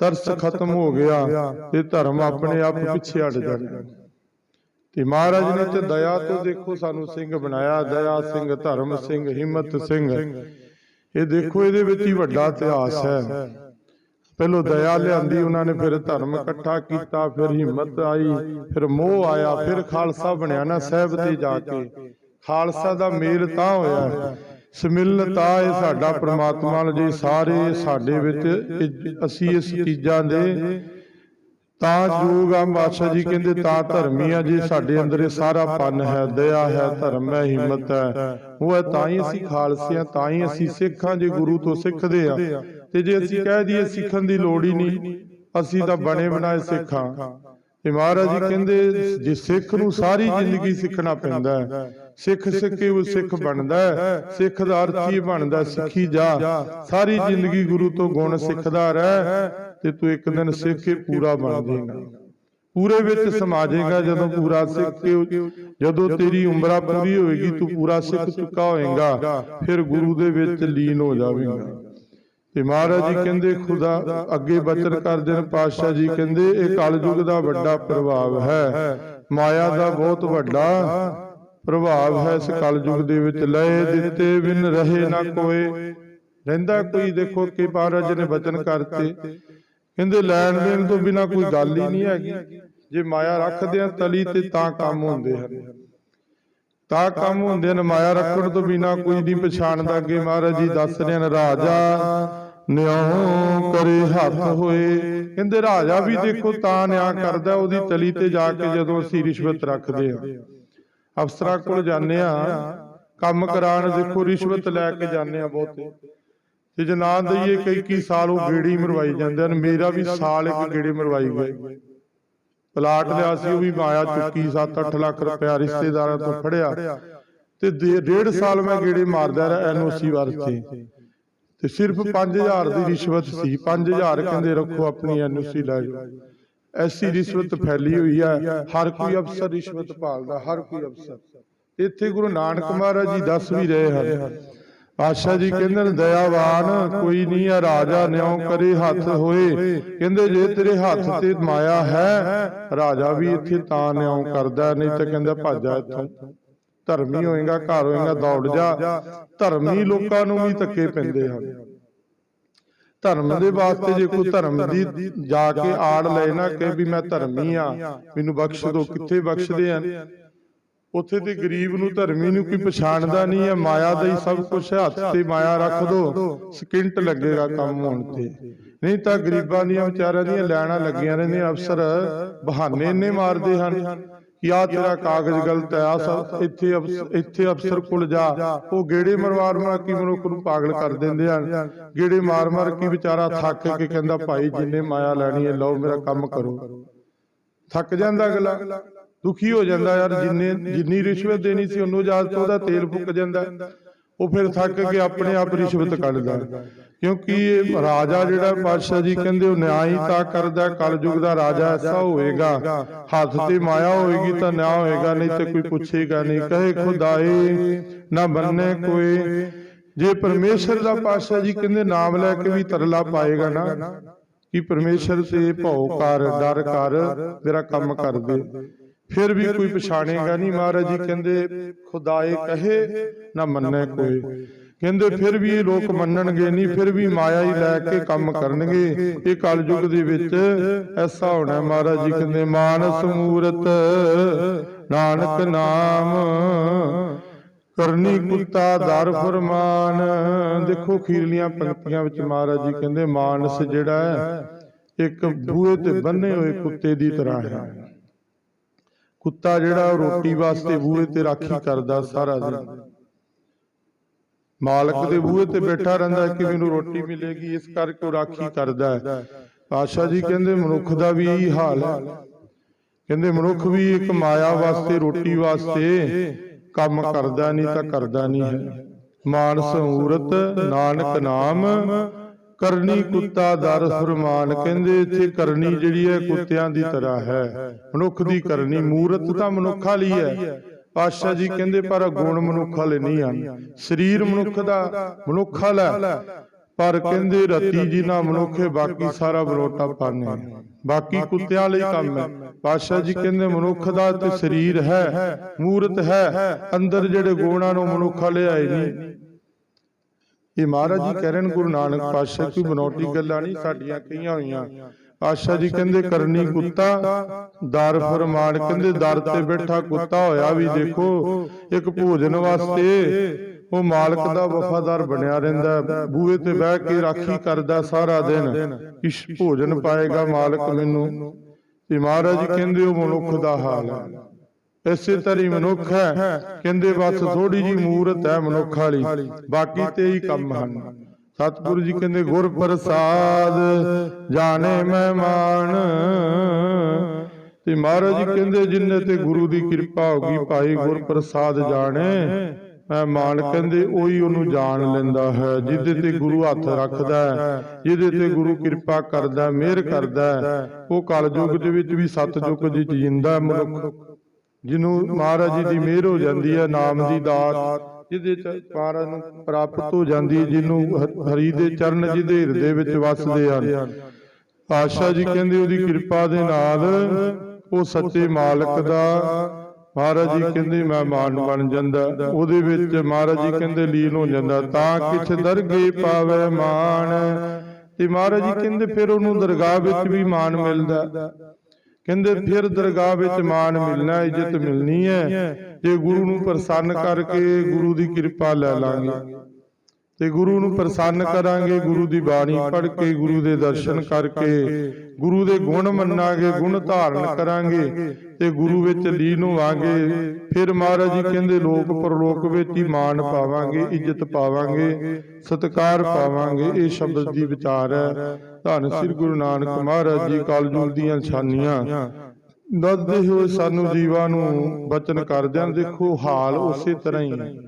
S1: ਤਰਸ ਖਤਮ ਹੋ ਗਿਆ ਤੇ ਧਰਮ ਆਪਣੇ ਆਪ ਪਿੱਛੇ ਹਟ ਜਾਂਦਾ ਤੇ ਮਹਾਰਾਜ ਨੇ ਤੇ ਦਇਆ ਤੋਂ ਦੇਖੋ ਸਾਨੂੰ ਸਿੰਘ ਬਣਾਇਆ ਦਇਆ ਸਿੰਘ ਧਰਮ ਸਿੰਘ ਹਿੰਮਤ ਸਿੰਘ। ਇਹ ਦੇਖੋ ਇਹਦੇ ਵਿੱਚ ਹੀ ਵੱਡਾ ਇਤਿਹਾਸ ਹੈ। ਪਹਿਲੋ ਦਇਆ ਲਿਆਂਦੀ ਉਹਨਾਂ ਨੇ ਫਿਰ ਧਰਮ ਇਕੱਠਾ ਕੀਤਾ ਫਿਰ ਹਿੰਮਤ ਆਈ ਫਿਰ ਮੋਹ ਆਇਆ ਫਿਰ ਖਾਲਸਾ ਬਣਿਆ ਨਾ ਸਹਿਬ ਤੇ ਜਾ ਕੇ। ਖਾਲਸਾ ਦਾ ਮੇਲ ਤਾਂ ਹੋਇਆ। ਸਮਿਲਨ ਤਾਂ ਇਹ ਸਾਡਾ ਪ੍ਰਮਾਤਮਾ ਨਾਲ ਜੀ ਸਾਰੇ ਸਾਡੇ ਵਿੱਚ ਅਸੀਂ ਇਸ ਚੀਜ਼ਾਂ ਦੇ ਤਾਂ ਜੋਗ ਆ। ਬਾਦਸ਼ਾਹ ਜੀ ਕਹਿੰਦੇ ਤਾਂ ਧਰਮੀ ਆ ਜੀ ਸਾਡੇ ਅੰਦਰ ਇਹ ਸਾਰਾ ਪੰਨ ਹੈ ਦਇਆ ਹੈ ਧਰਮ ਹੈ ਹਿੰਮਤ ਹੈ। ਉਹ ਹੈ ਤਾਂ ਹੀ ਅਸੀਂ ਖਾਲਸੇ ਆ ਤਾਂ ਹੀ ਅਸੀਂ ਸਿੱਖਾਂ ਜੇ ਗੁਰੂ ਤੋਂ ਸਿੱਖਦੇ ਆ। ਤੇ ਜੇ ਅਸੀਂ ਕਹਿ ਦਈਏ ਸਿੱਖਣ ਦੀ ਲੋੜ ਹੀ ਨਹੀਂ ਅਸੀਂ ਤਾਂ ਬਣੇ ਬਣਾਏ ਸਿੱਖਾਂ। ਤੇ ਮਹਾਰਾਜ ਜੀ ਕਹਿੰਦੇ ਜੇ ਸਿੱਖ ਨੂੰ ਸਾਰੀ ਜ਼ਿੰਦਗੀ ਸਿੱਖਣਾ ਪੈਂਦਾ ਹੈ। ਸਿੱਖ ਸਿੱਖ ਉਹ ਸਿੱਖ ਬਣਦਾ ਹੈ। ਸਿੱਖ ਦਾ ਅਰਥ ਹੀ ਬਣਦਾ ਸਿੱਖੀ ਜਾ। ਸਾਰੀ ਜ਼ਿੰਦਗੀ ਗੁਰੂ ਤੋਂ ਗੁਣ ਸਿੱਖਦਾ ਰਹਿ ਤੇ ਤੂੰ ਇੱਕ ਦਿਨ ਸਿੱਖ ਕੇ ਪੂਰਾ ਬਣ ਜਾਏਗਾ। ਪੂਰੇ ਵਿੱਚ ਸਮਾ ਜਾਏਗਾ ਜਦੋਂ ਪੂਰਾ ਸਿੱਖ ਕੇ ਜਦੋਂ ਤੇਰੀ ਉਮਰਾਂ ਪੂਰੀ ਹੋਏਗੀ ਤੂੰ ਪੂਰਾ ਸਿੱਖ ਚੁੱਕਾ ਹੋਏਗਾ। ਫਿਰ ਗੁਰੂ ਦੇ ਵਿੱਚ ਲੀਨ ਹੋ ਜਾਵੇਂਗਾ। ਤੇ ਮਹਾਰਾਜ ਜੀ ਕਹਿੰਦੇ ਖੁਦਾ ਅੱਗੇ ਬਚਨ ਕਰਦੇ ਨੇ ਪਾਤਸ਼ਾਹ ਜੀ ਕਹਿੰਦੇ ਇਹ ਕਲਯੁਗ ਦਾ ਵੱਡਾ ਪ੍ਰਭਾਵ ਹੈ। ਮਾਇਆ ਦਾ ਬਹੁਤ ਵੱਡਾ ਪ੍ਰਭਾਵ ਹੈ ਇਸ ਕਲਯੁਗ ਦੇ ਵਿੱਚ। ਲਏ ਦਿੱਤੇ ਬਿਨ ਰਹੇ ਨਾ ਕੋਏ। ਰਹਿੰਦਾ ਕੋਈ ਦੇਖੋ ਕਿ ਮਹਾਰਾਜ ਨੇ ਬਚਨ ਕਰਤੇ। ਕਹਿੰਦੇ ਲੈਣ ਦੇਣ ਤੋਂ ਬਿਨਾ ਕੋਈ ਗੱਲ ਹੀ ਨਹੀਂ ਹੈਗੀ। ਜੇ ਮਾਇਆ ਰੱਖਦੇ ਆ ਤਲੀ ਤੇ ਤਾਂ ਕੰਮ ਹੁੰਦੇ ਹਨ। ਤਾਂ ਕੰਮ ਹੁੰਦੇ ਨੇ ਮਾਇਆ ਰੱਖਣ ਤੋਂ ਬਿਨਾ ਕੋਈ ਨਹੀਂ ਪਛਾਣਦਾ ਅੱਗੇ ਮਹਾਰਾਜ ਜੀ ਦੱਸ ਰਹੇ ਨੇ ਰਾਜਾ ਨਿਉ ਕਰੇ ਹੱਥ ਹੋਏ। ਕਹਿੰਦੇ, ਰਾਜਾ ਵੀ ਦੇਖੋ ਤਾਂ ਨਿਆਂ ਕਰਦਾ, ਉਹਦੀ ਤਲੀ ਤੇ ਜਾ ਕੇ ਜਦੋਂ ਅਸੀਂ ਰਿਸ਼ਵਤ ਰੱਖਦੇ ਆ ਅਫਸਰਾਂ ਕੋਲ ਜਾਂਦੇ ਆ ਕੰਮ ਕਰਾਣ ਦੇਖੋ, ਰਿਸ਼ਵਤ ਲੈ ਕੇ ਜਾਂਦੇ ਆ ਬਹੁਤੇ। ਤੇ ਜੇ ਨਾ ਦਈਏ ਕਈ ਕਈ ਸਾਲ ਉਹ ਗੇੜੀ ਮਰਵਾਈ ਜਾਂਦੇ ਹਨ। ਮੇਰਾ ਵੀ ਸਾਲ ਇੱਕ ਗੇੜੀ ਮਰਵਾਈ ਗਏ ਪਲਾਟ ਲਿਆ ਸੀ, ਉਹ ਵੀ ਮਾਇਆ ਚੁੱਕੀ 7-8 ਲੱਖ ਰੁਪਇਆ ਰਿਸ਼ਤੇਦਾਰਾਂ ਤੋਂ ਫੜਿਆ। ਤੇ ਡੇਢ ਸਾਲ ਮੈਂ ਗੇੜੇ ਮਾਰਦਾ ਰਿਹਾ ਐਨਓਸੀ ਵਾਸਤੇ। ਤੇ ਸਿਰਫ 5000 ਦੀ ਰਿਸ਼ਵਤ ਸੀ। 5000 ਕਹਿੰਦੇ ਰੱਖੋ ਆਪਣੀ ਐਨਓਸੀ ਲੈ ਜਾਓ ਐਸੀ ਰਿਸ਼ਵਤ ਫੈਲੀ ਹੋਈ ਹੈ। ਹਰ ਕੋਈ ਅਫਸਰ ਰਿਸ਼ਵਤ ਭਾਲਦਾ ਹਰ ਕੋਈ ਅਫਸਰ। ਇੱਥੇ ਗੁਰੂ ਨਾਨਕ ਮਹਾਰਾਜ ਜੀ ਦੱਸ ਵੀ ਰਹੇ ਹਨ। ਪਾਤਸ਼ਾਹ ਜੀ ਕਹਿੰਦੇ ਨੇ ਦਇਆਵਾਨ ਕੋਈ ਨਹੀਂ ਆ ਰਾਜਾ ਨਿਉ ਕਰੇ ਹੱਥ ਹੋਏ। ਕਹਿੰਦੇ ਜੇ ਤੇਰੇ ਹੱਥ ਤੇ ਮਾਇਆ ਹੈ ਰਾਜਾ ਵੀ ਇੱਥੇ ਤਾਂ ਨਿਉ ਕਰਦਾ ਨਹੀਂ ਤਾਂ ਕਹਿੰਦਾ ਭੱਜ ਇੱਥੋਂ ਧਰਮੀ ਹੋਏਗਾ ਘਰ ਹੋਏਗਾ ਦੌੜ ਜਾ। ਧਰਮੀ ਲੋਕਾਂ ਨੂੰ ਵੀ ਧੱਕੇ ਪੈਂਦੇ ਹਨ। ਧਰਮ ਦੇ ਵਾਸਤੇ ਜੇ ਕੋਈ ਧਰਮ ਦੀ ਜਾ ਕੇ ਆੜ ਲੈ ਨਾ ਕਿ ਵੀ ਮੈਂ ਧਰਮੀ ਆ ਮੈਨੂੰ ਬਖਸ਼ ਦਿਓ ਕਿੱਥੇ ਬਖਸ਼ਦੇ ਹਨ? ਉੱਥੇ ਤੇ ਗਰੀਬ ਨੂੰ ਧਰਮੀ ਨੂੰ ਕੋਈ ਪਛਾਣਦਾ ਨਹੀਂ ਹੈ ਮਾਇਆ ਦਾ ਹੀ ਸਭ ਕੁਝ ਹੱਥ ਤੇ ਮਾਇਆ ਰੱਖ ਦੋ ਸਕਿੰਟ ਲੱਗੇਗਾ ਕੰਮ ਹੋਣ ਤੇ। ਨਹੀਂ ਤਾਂ ਗਰੀਬਾਂ ਦੀਆਂ ਵਿਚਾਰਿਆਂ ਦੀਆਂ ਲੈਣਾ ਲੱਗੀਆਂ ਰਹਿੰਦੀਆਂ ਅਫਸਰ ਬਹਾਨੇ ਇੰਨੇ ਮਾਰਦੇ ਹਨ। ਕਿ ਤੇਰਾ ਕਾਗਜ਼ ਗਲਤ ਹੈ, ਆ ਸਭ ਇੱਥੇ ਇੱਥੇ ਅਫਸਰ ਕੋਲ ਜਾ। ਉਹ ਗੇੜੇ ਮਰਵਾਰ ਮਾਰ ਕੀ ਮਨੁੱਖ ਨੂੰ ਪਾਗਲ ਕਰ ਦਿੰਦੇ ਹਨ। ਗੇੜੇ ਮਾਰ ਮਾਰ ਕੀ ਵਿਚਾਰਾ ਥੱਕ ਕੇ ਕਹਿੰਦਾ, ਭਾਈ, ਜਿੰਨੇ ਮਾਇਆ ਲੈਣੀ ਹੈ, ਲਓ, ਮੇਰਾ ਕੰਮ ਕਰੋ। ਥੱਕ ਜਾਂਦਾ ਅਗਲਾ। ਦੁਖੀ ਹੋ ਜਾਂਦਾ, ਯਾਰ, ਜਿੰਨੇ, ਜਿੰਨੀ ਰਿਸ਼ਵਤ ਦੇਣੀ ਸੀ, ਉਹਨੂੰ ਜਾਤ ਤੋਂ ਉਹਦਾ ਤੇਲ ਫੁੱਕ ਜਾਂਦਾ। ਉਹ ਫਿਰ ਥੱਕ ਕੇ ਆਪਣੇ ਆਪ ਰਿਸ਼ਵਤ ਕੱਢਦਾ। ਕਿਉਂਕਿ ਇਹ ਰਾਜਾ ਜਿਹੜਾ ਪਾਤਸ਼ਾਹ ਜੀ ਕਹਿੰਦੇ ਉਹ ਨਿਆਂ ਹੀ ਤਾਂ ਕਰਦਾ ਕਲਯੁਗ ਦਾ ਰਾਜਾ ਐਸਾ ਹੋਏਗਾ। ਹੱਥ ਤੇ ਮਾਇਆ ਹੋਏਗੀ ਤਾਂ ਨਿਆਂ ਹੋਏਗਾ ਨਹੀਂ ਤੇ ਕੋਈ ਪੁੱਛੇਗਾ ਨਹੀਂ। ਕਹੇ ਖੁਦਾਏ ਨਾ ਬੰਨੇ ਕੋਈ। ਜੇ ਪਰਮੇਸ਼ਰ ਦਾ ਪਾਤਸ਼ਾਹ ਜੀ ਕਹਿੰਦੇ ਨਾਮ ਲੈ ਕੇ ਵੀ ਤਰਲਾ ਪਾਏਗਾ ਨਾ ਕਿ ਪਰਮੇਸ਼ਰ ਤੇ ਭਉ ਕਰ ਡਰ ਕਰ ਮੇਰਾ ਕੰਮ ਕਰ ਦੇ। ਫਿਰ ਵੀ ਕੋਈ ਪਛਾਣੇਗਾ ਨਹੀਂ ਮਹਾਰਾਜ ਜੀ ਕਹਿੰਦੇ ਖੁਦਾਏ ਕਹੇ ਨਾ ਮੰਨੇ ਕੋਈ। ਕਹਿੰਦੇ ਫਿਰ ਵੀ ਇਹ ਲੋਕ ਮੰਨਣਗੇ ਨਹੀਂ ਫਿਰ ਵੀ ਮਾਇਆ ਹੀ ਲੈ ਕੇ ਕੰਮ ਕਰਨਗੇ। ਇਹ ਕਲਯੁਗ ਦੇ ਵਿੱਚ ਐਸਾ ਹੋਣਾ ਮਹਾਰਾਜ ਜੀ ਕਹਿੰਦੇ ਮਾਨਸ ਮੂਰਤ ਨਾਨਕ ਨਾਮ ਕਰਨੀ ਕੁੱਤਾ ਦਰ ਫਰਮਾਨ। ਦੇਖੋ ਖੀਰਲੀਆਂ ਪੰਕਤੀਆਂ ਵਿੱਚ ਮਹਾਰਾਜ ਜੀ ਕਹਿੰਦੇ ਮਾਨਸ ਜਿਹੜਾ ਹੈ ਇੱਕ ਬੂਹੇ ਤੇ ਬੰਨੇ ਹੋਏ ਕੁੱਤੇ ਦੀ ਤਰ੍ਹਾਂ ਹੈ। ਕੁੱਤਾ ਜਿਹੜਾ ਰੋਟੀ ਵਾਸਤੇ ਬੂਹੇ ਤੇ ਰਾਖੀ ਕਰਦਾ ਸਾਰਾ ਦਿਨ। ਮਾਲਕ ਦੇ ਬੂਹੇ ਤੇ ਬੈਠਾ ਰਹਿੰਦਾ ਕਿ ਮੈਨੂੰ ਰੋਟੀ ਮਿਲੇਗੀ ਇਸ ਕਰਕੇ ਉਹ ਰਾਖੀ ਕਰਦਾ ਹੈ। ਪਾਸ਼ਾ ਜੀ ਕਹਿੰਦੇ ਮਨੁੱਖ ਦਾ ਵੀ ਇਹੀ ਹਾਲ ਹੈ। ਕਹਿੰਦੇ ਮਨੁੱਖ ਵੀ ਇੱਕ ਮਾਇਆ ਵਾਸਤੇ ਰੋਟੀ ਵਾਸਤੇ ਕੰਮ ਕਰਦਾ ਨਹੀਂ ਤਾਂ ਕਰਦਾ ਨਹੀਂ ਹੈ। ਮਾਨਸ ਮੂਰਤ ਨਾਨਕ ਨਾਮ ਕਰਨੀ ਕੁੱਤਾ ਦਰ ਫਰਮਾਨ। ਕਹਿੰਦੇ ਇੱਥੇ ਕਰਨੀ ਜਿਹੜੀ ਹੈ ਕੁੱਤਿਆਂ ਦੀ ਤਰ੍ਹਾਂ ਹੈ। ਮਨੁੱਖ ਦੀ ਕਰਨੀ ਮੂਰਤ ਤਾਂ ਮਨੁੱਖ ਵਾਲੀ ਹੈ। ਪਾਤਸ਼ਾਹ ਜੀ ਕਹਿੰਦੇ ਪਰ ਗੁਣ ਮਨੁੱਖ ਵਾਲੇ ਨਹੀਂ ਹਨ। ਸਰੀਰ ਮਨੁੱਖ ਦਾ ਮਨੁੱਖ ਵਾਲਾ ਪਰ ਕਹਿੰਦੇ ਰਤੀ ਜੀ ਨਾ ਮਨੁੱਖੇ ਬਾਕੀ ਸਾਰਾ ਬਰੋਟਾ ਪਾਣੇ ਬਾਕੀ ਕੁੱਤਿਆਂ ਲਈ ਕੰਮ ਹੈ। ਪਾਸ਼ਾ ਜੀ ਕਹਿੰਦੇ ਮਨੁੱਖ ਦਾ ਤੇ ਸਰੀਰ ਹੈ। ਮੂਰਤ ਹੈ। ਅੰਦਰ ਜਿਹੜੇ ਗੁਣਾਂ ਨੂੰ ਮਨੁੱਖ ਲਿਆਏ ਨਹੀਂ। ਇਹ ਮਹਾਰਾਜ ਜੀ ਕਹਿ ਰਹੇ ਨੇ ਗੁਰੂ ਨਾਨਕ ਪਾਤਸ਼ਾਹ ਕੋਈ ਬਨੌਟੀ ਗੱਲਾਂ ਨਹੀਂ ਸਾਡੀਆਂ ਕਹੀਆਂ ਹੋਈਆਂ। ਪਾਤਸ਼ਾਹ ਜੀ ਕਹਿੰਦੇ ਕਰਨੀ ਕੁੱਤਾ ਦਰ ਫਰਮਾਨ ਕਹਿੰਦੇ ਦਰ ਤੇ ਬੈਠਾ ਕੁੱਤਾ ਹੋਇਆ ਵੀ ਦੇਖੋ ਇੱਕ ਭੋਜਨ ਵਾਸਤੇ ਉਹ ਮਾਲਕ ਦਾ ਵਫਾਦਾਰ ਬਣਿਆ ਰਹਿੰਦਾ। ਬੂਹੇ ਤੇ ਬਹਿ ਕੇ ਰਾਖੀ ਕਰਦਾ ਸਾਰਾ ਦਿਨ। ਇਸ ਭੋਜਨ ਪਾਏਗਾ ਮਾਲਕ ਮੈਨੂੰ। ਤੇ ਮਹਾਰਾਜ ਜੀ ਕਹਿੰਦੇ ਉਹ ਮਨੁੱਖ ਦਾ ਹਾਲ ਹੈ। ਇਸੇ ਤਰ੍ਹਾਂ ਮਨੁੱਖ ਹੈ। ਕਹਿੰਦੇ ਬਸ ਥੋੜੀ ਜੀ ਮੂਰਤ ਹੈ ਮਨੁੱਖ ਵਾਲੀ। ਬਾਕੀ ਤੇ ਹੀ ਕੰਮ ਹਨ। ਸਤਿਗੁਰੂ ਜੀ ਕਹਿੰਦੇ ਗੁਰ ਪ੍ਰਸਾਦ ਜਾਣੇ ਮਹਿਮਾਨ। ਤੇ ਮਹਾਰਾਜ ਜੀ ਕਹਿੰਦੇ ਜਿੰਨੇ ਤੇ ਗੁਰੂ ਦੀ ਕਿਰਪਾ ਹੋ ਗਈ ਭਾਈ ਗੁਰ ਪ੍ਰਸਾਦ ਜਾਣੇ ਮਹਿਮਾਨ। ਕਹਿੰਦੇ ਉਹੀ ਉਹਨੂੰ ਜਾਣ ਲੈਂਦਾ ਹੈ ਜਿਹਦੇ ਤੇ ਗੁਰੂ ਹੱਥ ਰੱਖਦਾ ਜਿਹਦੇ ਤੇ ਗੁਰੂ ਕਿਰਪਾ ਕਰਦਾ ਹੈ, ਮਿਹਰ ਕਰਦਾ ਉਹ ਕਲਯੁਗ ਦੇ ਵਿੱਚ ਵੀ ਸਤਜੁਗ ਦੇ ਵਿੱਚ ਜਿੰਦਾ ਮਨੁੱਖ ਜਿਹਨੂੰ ਮਹਾਰਾਜ ਜੀ ਦੀ ਮਿਹਰ ਹੋ ਜਾਂਦੀ ਹੈ ਨਾਮ ਦੀ ਦਾਤ। ਜਿਹਦੇ ਚ ਨੂੰ ਪ੍ਰਾਪਤ ਹੋ ਜਾਂਦੀ ਹੈ, ਜਿਹਨੂੰ ਹਰੀ ਦੇ ਚਰਨ ਜਿਹਦੇ ਹਿਰਦੇ ਵਿੱਚ ਵਸਦੇ ਹਨ। ਆਸ਼ਾ ਜੀ ਕਹਿੰਦੇ ਉਹਦੀ ਕਿਰਪਾ ਦੇ ਨਾਲ ਉਹ ਸੱਚੇ ਮਾਲਕ ਦਾ ਮਹਾਰਾਜ ਜੀ ਕਹਿੰਦੇ ਮਹਿਮਾਨ ਬਣ ਜਾਂਦਾ। ਉਹਦੇ ਵਿੱਚ ਮਹਾਰਾਜ ਜੀ ਕਹਿੰਦੇ ਲੀਨ ਹੋ ਜਾਂਦਾ, ਤਾਂ ਕਿਛ ਦਰਗੇ ਪਾਵੇ ਮਾਨ। ਤੇ ਮਹਾਰਾਜ ਜੀ ਕਹਿੰਦੇ ਫਿਰ ਉਹਨੂੰ ਦਰਗਾਹ ਵਿੱਚ ਵੀ ਮਾਨ ਮਿਲਦਾ। ਕਹਿੰਦੇ ਫਿਰ ਦਰਗਾਹ ਵਿੱਚ ਮਾਨ ਮਿਲਣਾ ਇੱਜ਼ਤ ਮਿਲਣੀ ਹੈ। ਜੇ ਗੁਰੂ ਨੂੰ ਪ੍ਰਸੰਨ ਕਰਕੇ ਗੁਰੂ ਦੀ ਕਿਰਪਾ ਲੈ ਲਾਂਗੇ। ਤੇ ਗੁਰੂ ਨੂੰ ਪ੍ਰਸੰਨ ਕਰਾਂਗੇ, ਗੁਰੂ ਦੀ ਬਾਣੀ ਪੜ੍ਹ ਕੇ, ਗੁਰੂ ਦੇ ਦਰਸ਼ਨ ਕਰਕੇ, ਗੁਰੂ ਦੇ ਗੁਣ ਮੰਨਾਂਗੇ, ਗੁਣ ਧਾਰਨ ਕਰਾਂਗੇ ਤੇ ਗੁਰੂ ਵਿੱਚ ਲੀਨ ਹੋਵਾਂਗੇ। ਫਿਰ ਮਹਾਰਾਜ ਜੀ ਕਹਿੰਦੇ, ਲੋਕ ਪਰਲੋਕ ਵਿੱਚ ਹੀ ਮਾਣ ਪਾਵਾਂਗੇ, ਇੱਜ਼ਤ ਪਾਵਾਂਗੇ, ਸਤਿਕਾਰ ਪਾਵਾਂਗੇ। ਇਹ ਸ਼ਬਦ ਦੀ ਵਿਚਾਰ ਹੈ। ਧੰਨ ਸ੍ਰੀ ਗੁਰੂ ਨਾਨਕ ਮਹਾਰਾਜ ਜੀ ਕਲਯੁਗ ਦੀਆਂ ਨਿਸ਼ਾਨੀਆਂ। ਦੱਸਦੇ ਹੋਏ ਸਾਨੂੰ ਜੀਵਾਂ ਨੂੰ ਬਚਨ ਕਰਦਿਆਂ ਦੇਖੋ ਹਾਲ ਉਸੇ ਤਰ੍ਹਾਂ ਹੀ।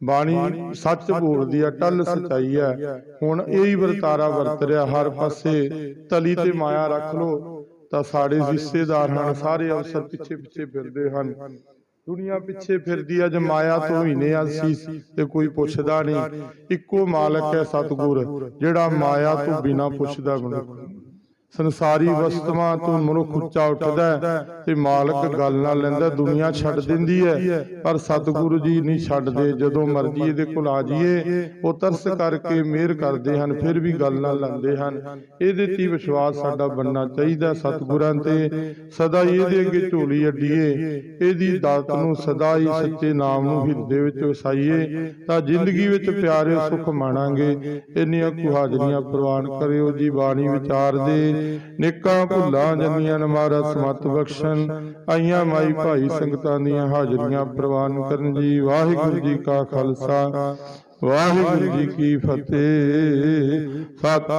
S1: ਬਾਣੀ ਸੱਚ ਬੋਲਦੀ ਆ ਟੱਲ ਸਚਾਈ ਆ। ਹੁਣ ਇਹ ਹੀ ਵਰਤਾਰਾ ਵਰਤ ਰਿਹਾ ਹਰ ਪਾਸੇ ਤਲੀ ਤੇ ਮਾਇਆ ਰੱਖ ਲੋ ਤਾਂ ਸਾਡੇ ਹਿੱਸੇਦਾਰ ਹਨ ਸਾਰੇ ਅਫਸਰ ਪਿੱਛੇ ਪਿੱਛੇ ਫਿਰਦੇ ਹਨ। ਦੁਨੀਆ ਪਿੱਛੇ ਫਿਰਦੀ ਆ ਜੇ ਮਾਇਆ ਤੋਂ ਹੀ ਨੇ ਅਸੀਂ ਤੇ ਕੋਈ ਪੁੱਛਦਾ ਨਹੀਂ। ਇੱਕੋ ਮਾਲਕ ਹੈ ਸਤਿਗੁਰ ਜਿਹੜਾ ਮਾਇਆ ਤੋਂ ਬਿਨਾ ਪੁੱਛਦਾ ਮਨੁੱਖ ਸੰਸਾਰੀ ਵਸਤੂਆਂ ਤੋਂ ਮਨੁੱਖ ਉੱਚਾ ਉੱਠਦਾ ਤੇ ਮਾਲਕ ਗੱਲ ਨਾਲ ਲੈਂਦਾ ਦੁਨੀਆ ਛੱਡ ਦਿੰਦੀ ਹੈ। ਪਰ ਸਤਿਗੁਰੂ ਜੀ ਨਹੀਂ ਛੱਡਦੇ ਜਦੋਂ ਮਰਜ਼ੀ ਇਹਦੇ ਕੋਲ ਆ ਜਾਈਏ ਉਹ ਤਰਸ ਕਰਕੇ ਮਿਹਰ ਕਰਦੇ ਹਨ ਫਿਰ ਵੀ ਗੱਲ ਨਾਲ ਲੈਂਦੇ ਹਨ। ਇਹਦੇ ਤੇ ਵਿਸ਼ਵਾਸ ਸਾਡਾ ਬੰਨਣਾ ਚਾਹੀਦਾ ਸਤਿਗੁਰਾਂ ਤੇ। ਸਦਾ ਹੀ ਇਹਦੇ ਅੱਗੇ ਝੋਲੀ ਅੱਡੀਏ। ਇਹਦੀ ਦਾਤ ਨੂੰ ਸਦਾ ਹੀ ਸੱਚੇ ਨਾਮ ਨੂੰ ਹਿਰਦੇ ਵਿੱਚ ਵਸਾਈਏ ਤਾਂ ਜ਼ਿੰਦਗੀ ਵਿੱਚ ਪਿਆਰੇ ਸੁਖ ਮਾਣਾਂਗੇ। ਇੰਨੀਆਂ ਕੁ ਹਾਜ਼ਰੀਆਂ ਪ੍ਰਵਾਨ ਕਰਿਓ ਜੀ ਬਾਣੀ ਵਿਚਾਰ ਦੇ ਨਿੱਕਾ ਭੁੱਲਾਂ ਜੰਨੀਆਂ ਨਮਾਰਾ ਸਮਤ ਬਖਸ਼ਣ। ਆਈਆਂ ਮਾਈ ਭਾਈ ਸੰਗਤਾਂ ਦੀਆਂ ਹਾਜ਼ਰੀਆਂ ਪ੍ਰਵਾਨ ਕਰਨ ਜੀ। ਵਾਹਿਗੁਰੂ ਜੀ ਕਾ ਖਾਲਸਾ, ਵਾਹਿਗੁਰੂ ਜੀ ਕੀ ਫਤਿਹ। ਸਤਿ